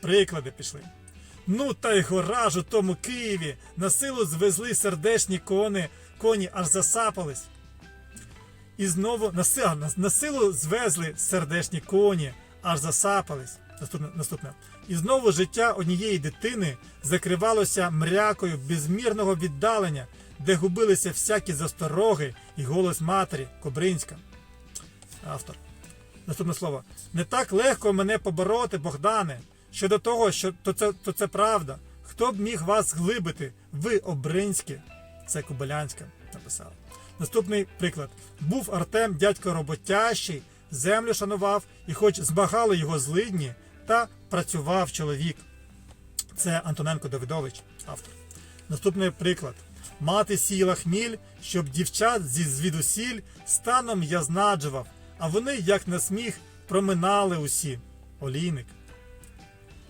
Приклади пішли. Ну та й гора ж у тому Києві на силу звезли сердечні кони, коні аж засапались. І знову на, на, на силу звезли сердечні коні, аж засапались. Наступне, наступне. І знову життя однієї дитини закривалося мрякою безмірного віддалення, де губилися всякі застороги і голос матері Кобринська. Автор. Наступне слово. Не так легко мене побороти, Богдане. Щодо того, що то це, то це правда. Хто б міг вас глибити? Ви обринське. Це Кобилянська написала. Наступний приклад. Був Артем дядько роботящий, землю шанував, і хоч збагали його злидні, та працював чоловік. Це Антоненко Давидович, автор. Наступний приклад. Мати сіла хміль, щоб дівчат зі звідусіль станом я знаджував, а вони, як на сміх, проминали усі. Олійник.